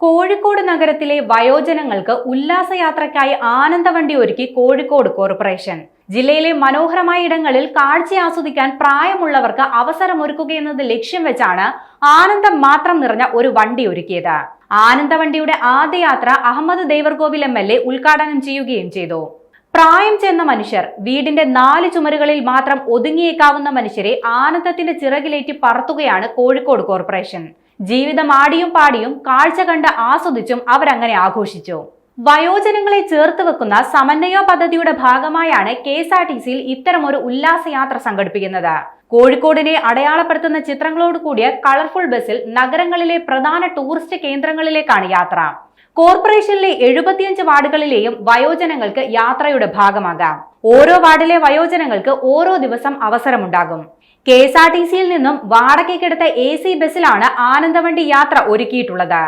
കോഴിക്കോട് നഗരത്തിലെ വയോജനങ്ങൾക്ക് ഉല്ലാസയാത്രയ്ക്കായി ആനന്ദവണ്ടി ഒരുക്കി കോഴിക്കോട് കോർപ്പറേഷൻ. ജില്ലയിലെ മനോഹരമായ ഇടങ്ങളിൽ കാഴ്ച ആസ്വദിക്കാൻ പ്രായമുള്ളവർക്ക് അവസരമൊരുക്കുകയെന്നത് ലക്ഷ്യം വെച്ചാണ് ആനന്ദം മാത്രം നിറഞ്ഞ ഒരു വണ്ടി ഒരുക്കിയത്. ആനന്ദവണ്ടിയുടെ ആദ്യ യാത്ര Ahammad Devarkovil M L A ഉദ്ഘാടനം ചെയ്യുകയും ചെയ്തു. പ്രായം ചെന്ന മനുഷ്യർ വീടിന്റെ നാല് ചുമരുകളിൽ മാത്രം ഒതുങ്ങിയേക്കാവുന്ന മനുഷ്യരെ ആനന്ദത്തിന്റെ ചിറകിലേറ്റി പറത്തുകയാണ് കോഴിക്കോട് കോർപ്പറേഷൻ. ജീവിതം ആടിയും പാടിയും കാഴ്ച കണ്ട് ആസ്വദിച്ചും അവരങ്ങനെ ആഘോഷിച്ചു. വയോജനങ്ങളെ ചേർത്ത് വെക്കുന്ന സമന്വയ പദ്ധതിയുടെ ഭാഗമായാണ് കെ എസ് ആർ ടി സിയിൽ ഇത്തരമൊരു ഉല്ലാസയാത്ര സംഘടിപ്പിക്കുന്നത്. കോഴിക്കോടിനെ അടയാളപ്പെടുത്തുന്ന ചിത്രങ്ങളോട് കൂടിയ കളർഫുൾ ബസ്സിൽ നഗരങ്ങളിലെ പ്രധാന ടൂറിസ്റ്റ് കേന്ദ്രങ്ങളിലേക്കാണ് യാത്ര. കോർപ്പറേഷനിലെ എഴുപത്തിയഞ്ച് വാർഡുകളിലെയും വയോജനങ്ങൾക്ക് യാത്രയുടെ ഭാഗമാകാം. ഓരോ വാർഡിലെ വയോജനങ്ങൾക്ക് ഓരോ ദിവസം അവസരമുണ്ടാകും. കെ എസ് ആർ ടി സിയിൽ നിന്നും വാടകയ്ക്കെടുത്ത എ സി ബസ്സിലാണ് ആനന്ദവണ്ടി യാത്ര ഒരുക്കിയിട്ടുള്ളത്.